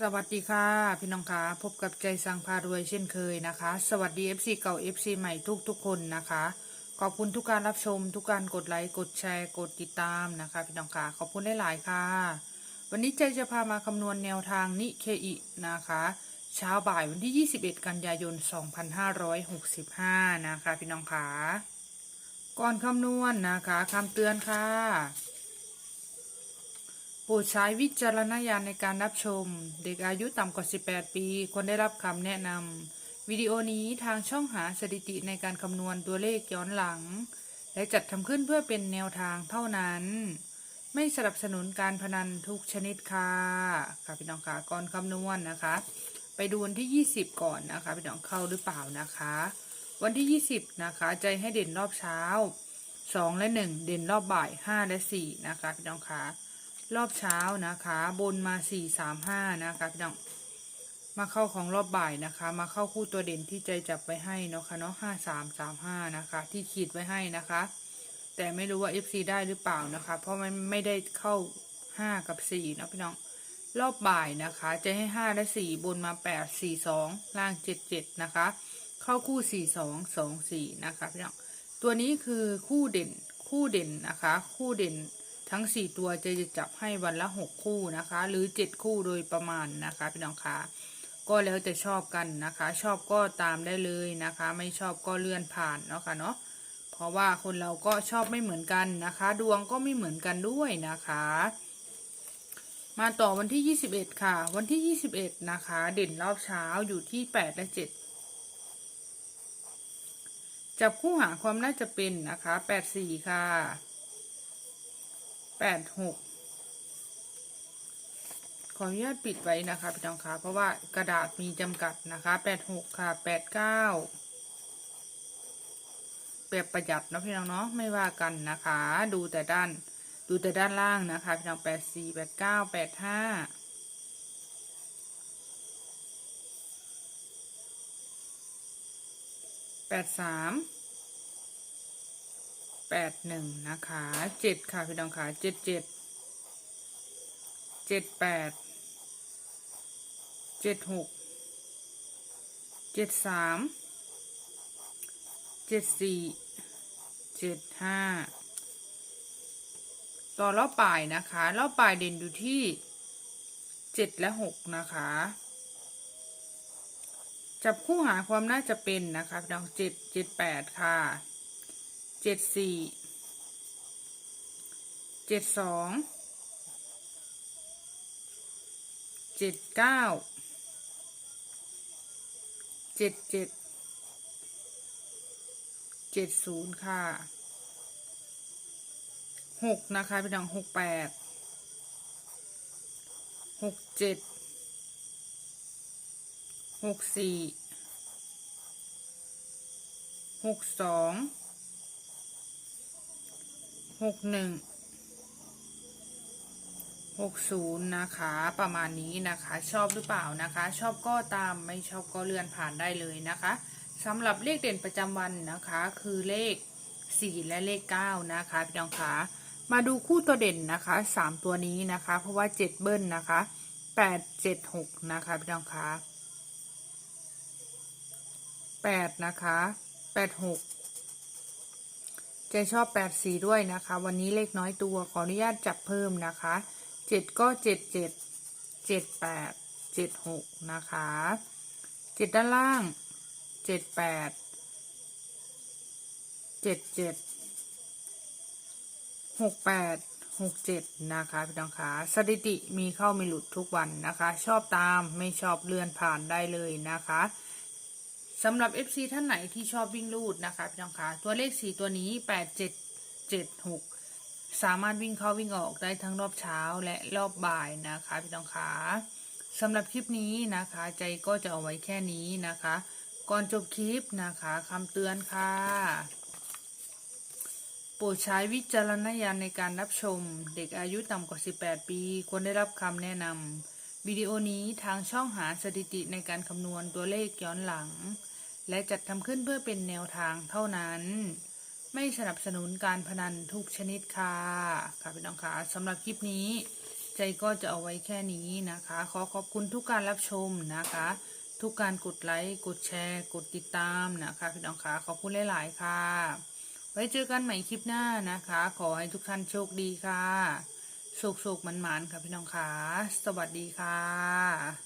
สวัสดีค่ะ พี่น้องคะพบกับใจสังพารวยเช่นเคยนะคะ สวัสดี FC เก่า FC ใหม่ทุกทุกคนนะคะ ขอบคุณทุกการรับชม ทุกการกดไลค์กดแชร์กดติดตามนะคะ พี่น้องคะขอบคุณหลายๆค่ะ วันนี้ใจจะพามาคำนวณแนวทางนิเคอินะคะ เช้าบ่ายวันที่ 21 กันยายน 2565 นะคะ พี่น้องคะก่อนคำนวณนะคะคำเตือนค่ะ โปรดใช้วิจารณญาณในการรับชม เด็กอายุต่ำกว่า 18 ปีควรได้รับคำแนะนำวิดีโอนี้ทางช่องหาสถิติในการคำนวณตัวเลขย้อนหลัง และจัดทำขึ้นเพื่อเป็นแนวทางเท่านั้น ไม่สนับสนุนการพนันทุกชนิดค่ะค่ะพี่น้องค่ะก่อนคำนวณนะคะ ไปดูวันที่ 20 ก่อนนะคะพี่น้องเข้าหรือเปล่านะคะ วันที่ 20 นะคะ ใจให้เด่นรอบเช้า 2 และ 1 เด่นรอบบ่าย 5 และ 4 นะคะพี่น้องค่ะ รอบเช้านะคะ บนมาสี่สามห้านะคะพี่น้องมาเข้าของรอบบ่ายนะคะ มาเข้าคู่ตัวเด่นที่ใจจับไว้ให้เนาะค่ะเนาะห้าสามสามห้านะคะ ที่ขีดไว้ให้นะคะ แต่ไม่รู้ว่า FC ได้หรือเปล่านะคะ เพราะมันไม่ได้เข้าห้ากับสี่นะพี่น้องรอบบ่ายนะคะ จะให้ห้าและสี่บนมาแปดสี่สองล่างเจ็ดเจ็ดนะคะ เข้าคู่สี่สองสองสี่นะคะพี่น้องตัวนี้คือคู่เด่นคู่เด่นนะคะ คู่เด่น ทั้ง 4 ตัวจะจะจับให้วันละ 6 คู่นะคะ หรือ 7 คู่โดยประมาณนะคะพี่น้องคะก็แล้วแต่ชอบกันนะคะ ชอบก็ตามได้เลยนะคะ ไม่ชอบก็เลื่อนผ่านเนาะค่ะเนาะเพราะว่าคนเราก็ชอบไม่เหมือนกันนะคะ ดวงก็ไม่เหมือนกันด้วยนะคะ มาต่อวันที่ 21 ค่ะ วันที่ 21 นะคะ เด่นรอบเช้าอยู่ที่ 8 และ 7จับคู่หาความน่าจะเป็นนะคะ 84 ค่ะ แปดหกขออนุญาตปิดไว้นะคะพี่น้องคะเพราะว่ากระดาษมีจำกัดนะคะแปดหกค่ะแปดเก้าแบบประหยัดนะพี่น้องเนาะไม่ว่ากันนะคะ ดูแต่ด้าน ดูแต่ด้านล่างนะคะพี่น้องแปดสี่แปดเก้าแปดห้าแปดสาม แปดหนึ่งนะคะเจ็ดค่ะพี่น้องค่ะเจ็ดเจ็ดเจ็ดแปดเจ็ดหกเจ็ดสามเจ็ดสี่เจ็ดห้าต่อรอบป่ายนะคะรอบป่ายเด่นอยู่ที่เจ็ดและหกนะคะ จับคู่หาความน่าจะเป็นนะคะพี่น้องเจ็ดเจ็ดแปดค่ะ เจ็ดสี่เจ็ดสองเจ็ดเก้าเจ็ดเจ็ดเจ็ดศูนย์ค่ะหกนะคะพี่น้องหกแปดหกเจ็ดหกสี่หกสอง หกหนึ่งหกศูนย์นะคะ ประมาณนี้นะคะ ชอบหรือเปล่านะคะ ชอบก็ตามไม่ชอบก็เลื่อนผ่านได้เลยนะคะสำหรับเลขเด่นประจำวันนะคะ คือเลขสี่และเลขเก้านะคะพี่น้องคะมาดูคู่ตัวเด่นนะคะสามตัวนี้นะคะ เพราะว่าเจ็ดเบิ้ลนะคะแปดเจ็ดหกนะคะพี่น้องคะแปดนะคะแปดหก จชอบแปดสีด้วยนะคะ วันนี้เลขน้อยตัวขออนุญาตจับเพิ่มนะคะเจ็ดก็เจ็ดเจ็ดเจ็ดแปดเจ็ดหกนะคะเจ็ดด้านล่างเจ็ดแปดเจ็ดเจ็ดหกแปดหกเจ็ดนะคะพี่น้องคะสถิติมีเข้ามีหลุดทุกวันนะคะ ชอบตามไม่ชอบเลื่อนผ่านได้เลยนะคะ สำหรับ FC ท่านไหนที่ชอบวิ่งลูดนะคะพี่น้องคะตัวเลขสี่ตัวนี้แปดเจ็ดเจ็ดหกสามารถวิ่งเข้าวิ่งออกได้ทั้งรอบเช้าและรอบบ่ายนะคะพี่น้องคะสำหรับคลิปนี้นะคะ ใจก็จะเอาไว้แค่นี้นะคะ ก่อนจบคลิปนะคะคำเตือนค่ะ โปรดใช้วิจารณญาณในการรับชม เด็กอายุต่ำกว่า 18 ปี ควรได้รับคำแนะนำวิดีโอนี้ทางช่องหาสถิติในการคำนวณตัวเลขย้อนหลัง และจัดทำขึ้นเพื่อเป็นแนวทางเท่านั้น ไม่สนับสนุนการพนันทุกชนิดค่ะค่ะพี่น้องคะสำหรับคลิปนี้ ใจก็จะเอาไว้แค่นี้นะคะ ขอขอบคุณทุกการรับชมนะคะ ทุกการกดไลค์กดแชร์ กดติดตามนะคะพี่น้องคะขอบคุณหลาย ๆ ค่ะ ไว้เจอกันใหม่คลิปหน้านะคะ ขอให้ทุกท่านโชคดีค่ะโชคโชคมันๆค่ะพี่น้องคะสวัสดีค่ะ